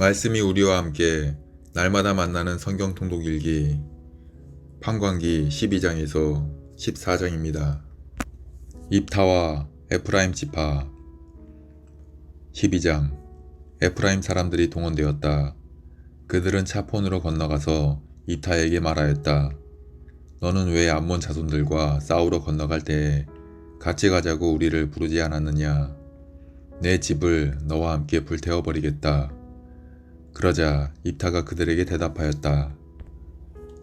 말씀이 우리와 함께 날마다 만나는 성경 통독 일기 판광기 12장에서 14장입니다. 입타와 에프라임 지파 12장 에프라임 사람들이 동원되었다. 그들은 차폰으로 건너가서 입타에게 말하였다. 너는 왜 암몬 자손들과 싸우러 건너갈 때에 같이 가자고 우리를 부르지 않았느냐? 내 집을 너와 함께 불태워버리겠다. 그러자 입타가 그들에게 대답하였다.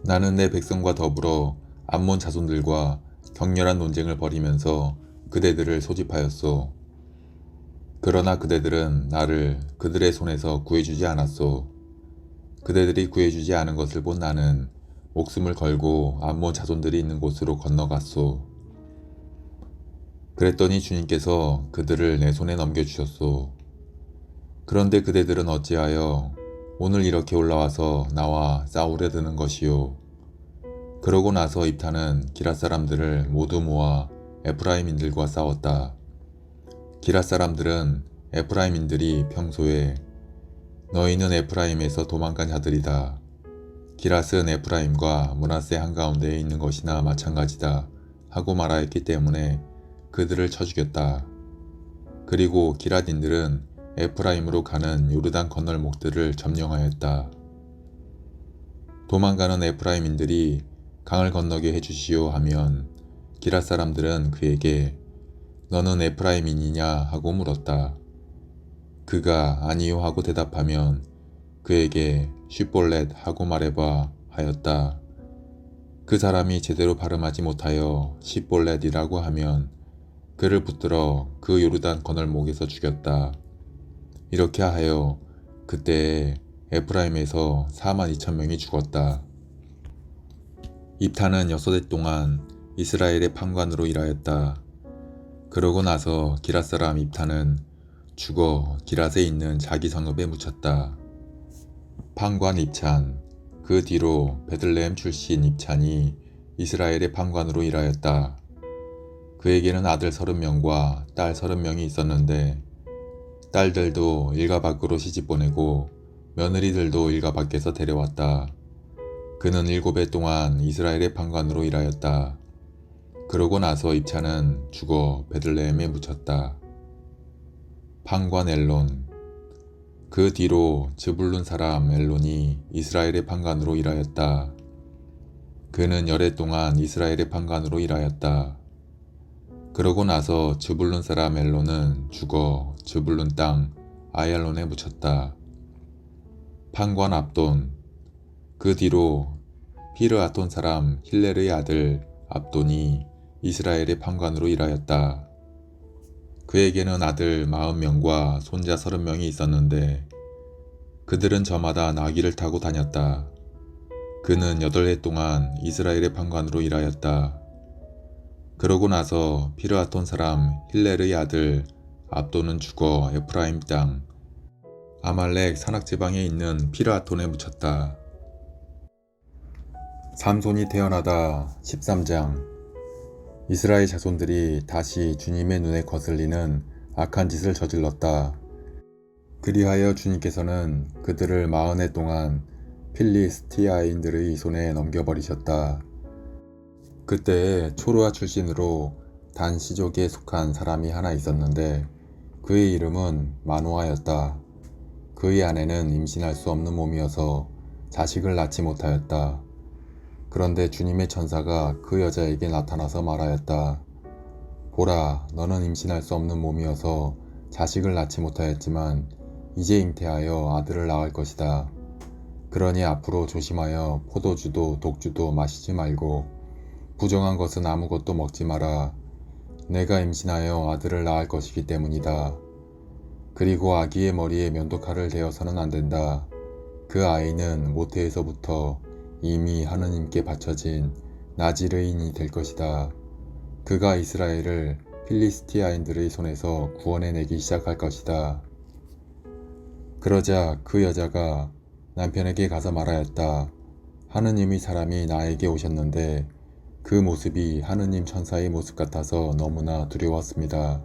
나는 내 백성과 더불어 암몬 자손들과 격렬한 논쟁을 벌이면서 그대들을 소집하였소. 그러나 그대들은 나를 그들의 손에서 구해주지 않았소. 그대들이 구해주지 않은 것을 본 나는 목숨을 걸고 암몬 자손들이 있는 곳으로 건너갔소. 그랬더니 주님께서 그들을 내 손에 넘겨주셨소. 그런데 그대들은 어찌하여 오늘 이렇게 올라와서 나와 싸우려 드는 것이요. 그러고 나서 입타는 기라 사람들을 모두 모아 에프라임인들과 싸웠다. 기라 사람들은 에프라임인들이 평소에 너희는 에프라임에서 도망간 자들이다. 기랏은 에프라임과 문하세 한가운데에 있는 것이나 마찬가지다 하고 말하였기 때문에 그들을 쳐 죽였다. 그리고 기랏인들은 에프라임으로 가는 요르단 건널목들을 점령하였다. 도망가는 에프라임인들이 강을 건너게 해주시오 하면 기랏 사람들은 그에게 너는 에프라임인이냐 하고 물었다. 그가 아니요 하고 대답하면 그에게 슈볼렛 하고 말해봐 하였다. 그 사람이 제대로 발음하지 못하여 시볼렛이라고 하면 그를 붙들어 그 요르단 건널목에서 죽였다. 이렇게 하여 그때에 에프라임에서 4만 2천 명이 죽었다. 입타는 여섯 해 동안 이스라엘의 판관으로 일하였다. 그러고 나서 기랏 사람 입타는 죽어 기랏에 있는 자기 성읍에 묻혔다. 판관 입찬 그 뒤로 베들레헴 출신 입찬이 이스라엘의 판관으로 일하였다. 그에게는 아들 30명과 딸 30명이 있었는데 딸들도 일가 밖으로 시집 보내고 며느리들도 일가 밖에서 데려왔다. 그는 일곱 해 동안 이스라엘의 판관으로 일하였다. 그러고 나서 입차는 죽어 베들레헴에 묻혔다. 판관 엘론 그 뒤로 즈불룬 사람 엘론이 이스라엘의 판관으로 일하였다. 그는 열해 동안 이스라엘의 판관으로 일하였다. 그러고 나서 즈불룬 사람 엘론은 죽어 즈불룬 땅 아얄론에 묻혔다. 판관 압돈 그 뒤로 피르아톤 사람 힐레르의 아들 압돈이 이스라엘의 판관으로 일하였다. 그에게는 아들 40명과 손자 30명이 있었는데 그들은 저마다 나귀를 타고 다녔다. 그는 8해 동안 이스라엘의 판관으로 일하였다. 그러고 나서 피르아톤 사람 힐렐의 아들 압도는 죽어 에프라임 땅 아말렉 산악 지방에 있는 피르아톤에 묻혔다. 삼손이 태어나다 13장 이스라엘 자손들이 다시 주님의 눈에 거슬리는 악한 짓을 저질렀다. 그리하여 주님께서는 그들을 마흔해 동안 필리스티아인들의 손에 넘겨버리셨다. 그때에 초르아 출신으로 단 시족에 속한 사람이 하나 있었는데 그의 이름은 마노아였다. 그의 아내는 임신할 수 없는 몸이어서 자식을 낳지 못하였다. 그런데 주님의 천사가 그 여자에게 나타나서 말하였다. 보라, 너는 임신할 수 없는 몸이어서 자식을 낳지 못하였지만 이제 잉태하여 아들을 낳을 것이다. 그러니 앞으로 조심하여 포도주도 독주도 마시지 말고 부정한 것은 아무것도 먹지 마라. 내가 임신하여 아들을 낳을 것이기 때문이다. 그리고 아기의 머리에 면도칼을 대어서는 안 된다. 그 아이는 모태에서부터 이미 하느님께 바쳐진 나지르인이 될 것이다. 그가 이스라엘을 필리스티아인들의 손에서 구원해내기 시작할 것이다. 그러자 그 여자가 남편에게 가서 말하였다. 하느님의 사람이 나에게 오셨는데 그 모습이 하느님 천사의 모습 같아서 너무나 두려웠습니다.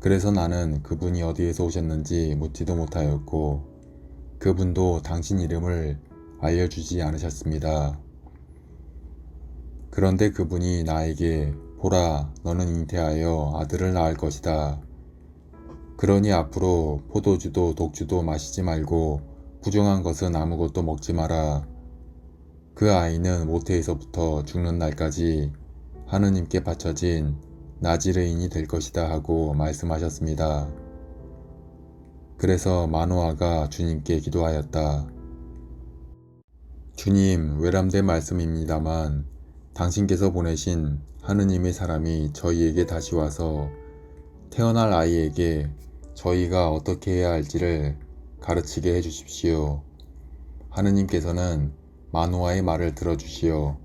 그래서 나는 그분이 어디에서 오셨는지 묻지도 못하였고 그분도 당신 이름을 알려주지 않으셨습니다. 그런데 그분이 나에게 보라, 너는 잉태하여 아들을 낳을 것이다. 그러니 앞으로 포도주도 독주도 마시지 말고 부정한 것은 아무것도 먹지 마라. 그 아이는 모태에서부터 죽는 날까지 하느님께 바쳐진 나지레인이 될 것이다 하고 말씀하셨습니다. 그래서 마노아가 주님께 기도하였다. 주님, 외람된 말씀입니다만 당신께서 보내신 하느님의 사람이 저희에게 다시 와서 태어날 아이에게 저희가 어떻게 해야 할지를 가르치게 해 주십시오. 하느님께서는 마노아의 말을 들어주시어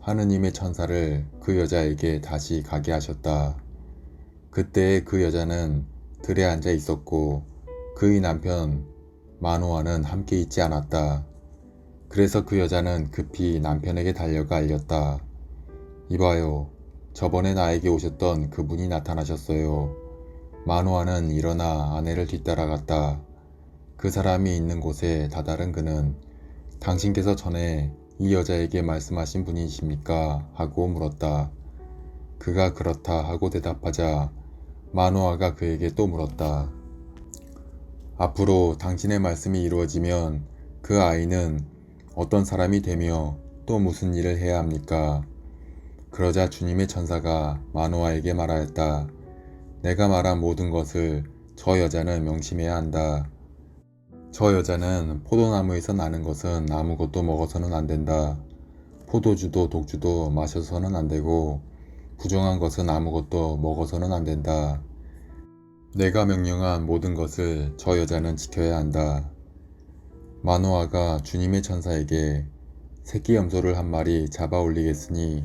하느님의 천사를 그 여자에게 다시 가게 하셨다. 그때 그 여자는 들에 앉아 있었고 그의 남편 마노아는 함께 있지 않았다. 그래서 그 여자는 급히 남편에게 달려가 알렸다. 이봐요. 저번에 나에게 오셨던 그분이 나타나셨어요. 마노아는 일어나 아내를 뒤따라갔다. 그 사람이 있는 곳에 다다른 그는 당신께서 전에 이 여자에게 말씀하신 분이십니까? 하고 물었다. 그가 그렇다 하고 대답하자 마노아가 그에게 또 물었다. 앞으로 당신의 말씀이 이루어지면 그 아이는 어떤 사람이 되며 또 무슨 일을 해야 합니까? 그러자 주님의 천사가 마노아에게 말하였다. 내가 말한 모든 것을 저 여자는 명심해야 한다. 저 여자는 포도나무에서 나는 것은 아무것도 먹어서는 안 된다. 포도주도 독주도 마셔서는 안 되고 부정한 것은 아무것도 먹어서는 안 된다. 내가 명령한 모든 것을 저 여자는 지켜야 한다. 마노아가 주님의 천사에게 새끼 염소를 한 마리 잡아 올리겠으니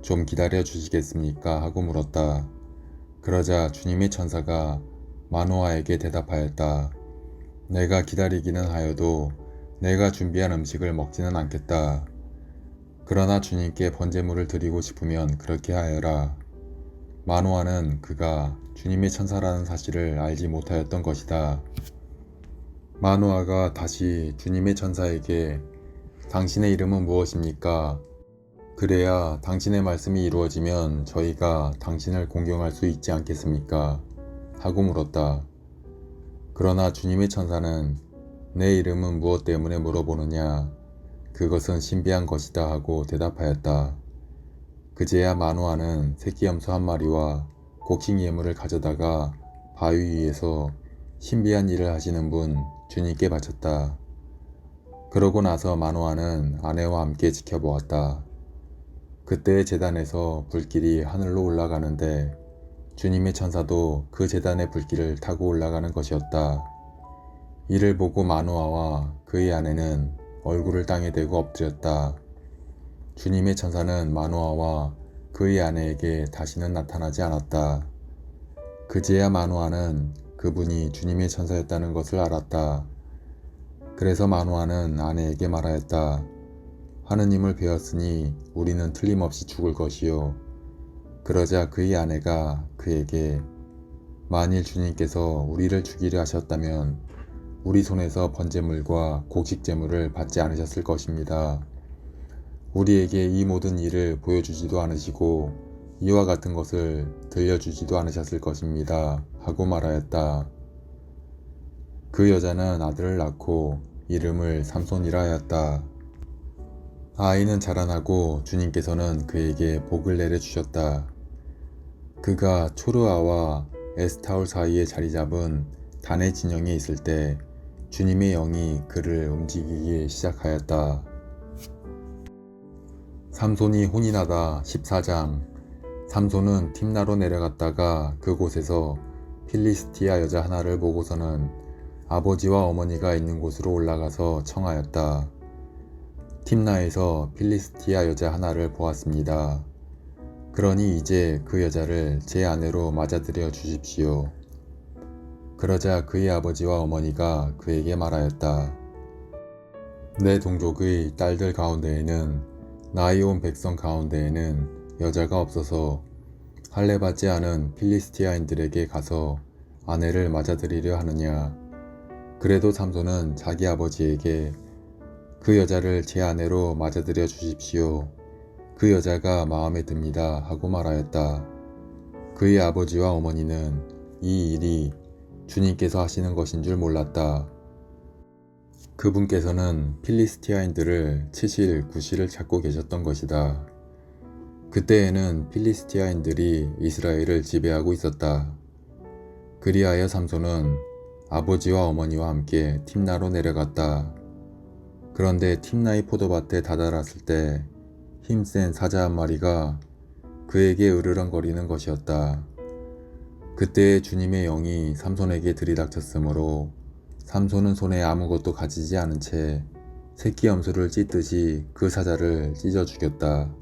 좀 기다려 주시겠습니까? 하고 물었다. 그러자 주님의 천사가 마노아에게 대답하였다. 내가 기다리기는 하여도 내가 준비한 음식을 먹지는 않겠다. 그러나 주님께 번제물을 드리고 싶으면 그렇게 하여라. 마노아는 그가 주님의 천사라는 사실을 알지 못하였던 것이다. 마노아가 다시 주님의 천사에게 당신의 이름은 무엇입니까? 그래야 당신의 말씀이 이루어지면 저희가 당신을 공경할 수 있지 않겠습니까? 하고 물었다. 그러나 주님의 천사는 내 이름은 무엇 때문에 물어보느냐? 그것은 신비한 것이다 하고 대답하였다. 그제야 마노아는 새끼 염소 한 마리와 곡식 예물을 가져다가 바위 위에서 신비한 일을 하시는 분 주님께 바쳤다. 그러고 나서 마노아는 아내와 함께 지켜보았다. 그때 재단에서 불길이 하늘로 올라가는데 주님의 천사도 그 재단의 불길을 타고 올라가는 것이었다. 이를 보고 마노아와 그의 아내는 얼굴을 땅에 대고 엎드렸다. 주님의 천사는 마노아와 그의 아내에게 다시는 나타나지 않았다. 그제야 마노아는 그분이 주님의 천사였다는 것을 알았다. 그래서 마노아는 아내에게 말하였다. 하느님을 배웠으니 우리는 틀림없이 죽을 것이요. 그러자 그의 아내가 그에게 만일 주님께서 우리를 죽이려 하셨다면 우리 손에서 번제물과 곡식제물을 받지 않으셨을 것입니다. 우리에게 이 모든 일을 보여주지도 않으시고 이와 같은 것을 들려주지도 않으셨을 것입니다. 하고 말하였다. 그 여자는 아들을 낳고 이름을 삼손이라 하였다. 아이는 자라나고 주님께서는 그에게 복을 내려 주셨다. 그가 초르아와 에스타올 사이에 자리 잡은 단의 진영에 있을 때 주님의 영이 그를 움직이기 시작하였다. 삼손이 혼인하다 14장 삼손은 팀나로 내려갔다가 그곳에서 필리스티아 여자 하나를 보고서는 아버지와 어머니가 있는 곳으로 올라가서 청하였다. 팀나에서 필리스티아 여자 하나를 보았습니다. 그러니 이제 그 여자를 제 아내로 맞아들여 주십시오. 그러자 그의 아버지와 어머니가 그에게 말하였다. 내 동족의 딸들 가운데에는 나이 온 백성 가운데에는 여자가 없어서 할례 받지 않은 필리스티아인들에게 가서 아내를 맞아들이려 하느냐. 그래도 삼손은 자기 아버지에게 그 여자를 제 아내로 맞아들여 주십시오. 그 여자가 마음에 듭니다. 하고 말하였다. 그의 아버지와 어머니는 이 일이 주님께서 하시는 것인 줄 몰랐다. 그분께서는 필리스티아인들을 치실 구실을 찾고 계셨던 것이다. 그때에는 필리스티아인들이 이스라엘을 지배하고 있었다. 그리하여 삼손은 아버지와 어머니와 함께 팀나로 내려갔다. 그런데 팀나의 포도밭에 다다랐을 때 힘센 사자 한 마리가 그에게 으르렁거리는 것이었다. 그때 주님의 영이 삼손에게 들이닥쳤으므로 삼손은 손에 아무것도 가지지 않은 채 새끼 염소를 찢듯이 그 사자를 찢어 죽였다.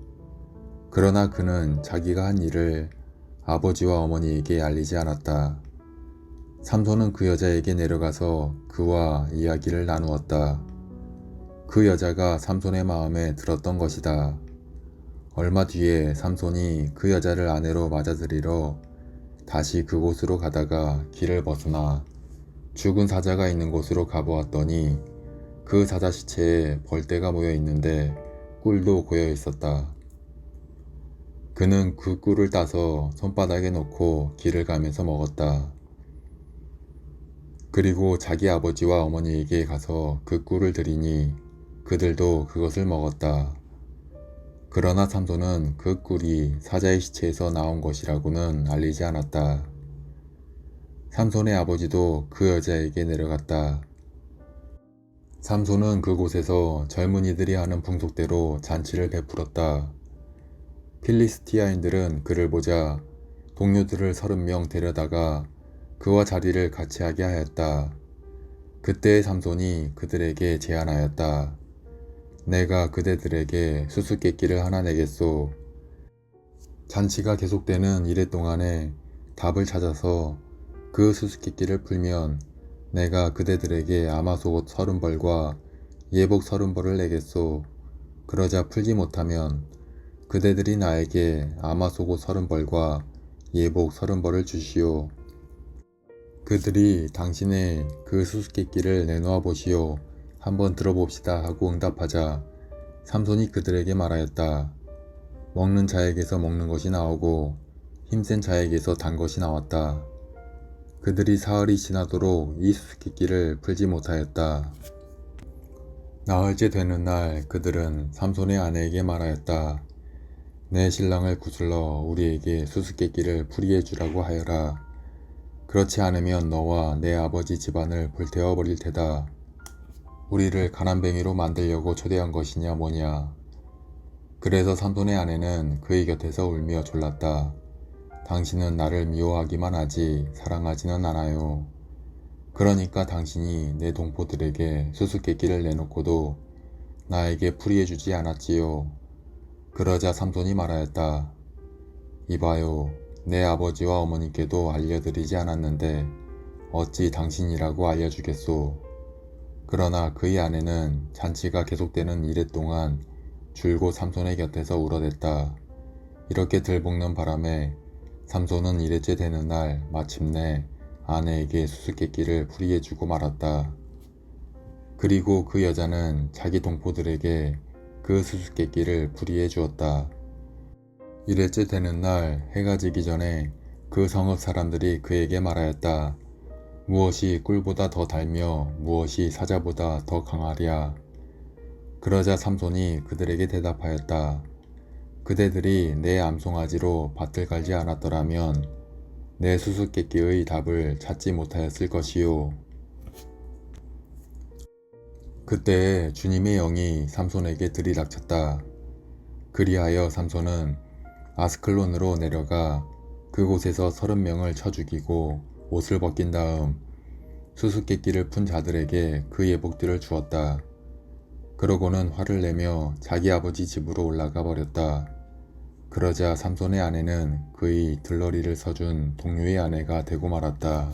그러나 그는 자기가 한 일을 아버지와 어머니에게 알리지 않았다. 삼손은 그 여자에게 내려가서 그와 이야기를 나누었다. 그 여자가 삼손의 마음에 들었던 것이다. 얼마 뒤에 삼손이 그 여자를 아내로 맞아들이러 다시 그곳으로 가다가 길을 벗으나 죽은 사자가 있는 곳으로 가보았더니 그 사자 시체에 벌떼가 모여 있는데 꿀도 고여 있었다. 그는 그 꿀을 따서 손바닥에 놓고 길을 가면서 먹었다. 그리고 자기 아버지와 어머니에게 가서 그 꿀을 드리니 그들도 그것을 먹었다. 그러나 삼손은 그 꿀이 사자의 시체에서 나온 것이라고는 알리지 않았다. 삼손의 아버지도 그 여자에게 내려갔다. 삼손은 그곳에서 젊은이들이 하는 풍속대로 잔치를 베풀었다. 필리스티아인들은 그를 보자 동료들을 서른 명 데려다가 그와 자리를 같이 하게 하였다. 그때 삼손이 그들에게 제안하였다. 내가 그대들에게 수수께끼를 하나 내겠소. 잔치가 계속되는 이래 동안에 답을 찾아서 그 수수께끼를 풀면 내가 그대들에게 아마속옷 서른 벌과 예복 서른 벌을 내겠소. 그러자 풀지 못하면 그대들이 나에게 아마속옷 서른 벌과 예복 서른 벌을 주시오. 그들이 당신의 그 수수께끼를 내놓아 보시오. 한번 들어봅시다 하고 응답하자 삼손이 그들에게 말하였다. 먹는 자에게서 먹는 것이 나오고 힘센 자에게서 단 것이 나왔다. 그들이 사흘이 지나도록 이 수수께끼를 풀지 못하였다. 나흘째 되는 날 그들은 삼손의 아내에게 말하였다. 내 신랑을 구슬러 우리에게 수수께끼를 풀이해 주라고 하여라. 그렇지 않으면 너와 내 아버지 집안을 불태워 버릴 테다. 우리를 가난뱅이로 만들려고 초대한 것이냐 뭐냐. 그래서 삼손의 아내는 그의 곁에서 울며 졸랐다. 당신은 나를 미워하기만 하지 사랑하지는 않아요. 그러니까 당신이 내 동포들에게 수수께끼를 내놓고도 나에게 풀이해주지 않았지요. 그러자 삼손이 말하였다. 이봐요. 내 아버지와 어머니께도 알려드리지 않았는데 어찌 당신이라고 알려주겠소. 그러나 그의 아내는 잔치가 계속되는 이래 동안 줄곧 삼손의 곁에서 울어댔다. 이렇게 들볶는 바람에 삼손은 이래째 되는 날 마침내 아내에게 수수께끼를 풀이해주고 말았다. 그리고 그 여자는 자기 동포들에게 그 수수께끼를 풀이해 주었다. 이래째 되는 날 해가 지기 전에 그 성읍 사람들이 그에게 말하였다. 무엇이 꿀보다 더 달며 무엇이 사자보다 더 강하랴. 그러자 삼손이 그들에게 대답하였다. 그대들이 내 암송아지로 밭을 갈지 않았더라면 내 수수께끼의 답을 찾지 못하였을 것이요. 그때 주님의 영이 삼손에게 들이닥쳤다. 그리하여 삼손은 아스클론으로 내려가 그곳에서 서른 명을 쳐 죽이고 옷을 벗긴 다음 수수께끼를 푼 자들에게 그 예복들을 주었다. 그러고는 화를 내며 자기 아버지 집으로 올라가 버렸다. 그러자 삼손의 아내는 그의 들러리를 서준 동료의 아내가 되고 말았다.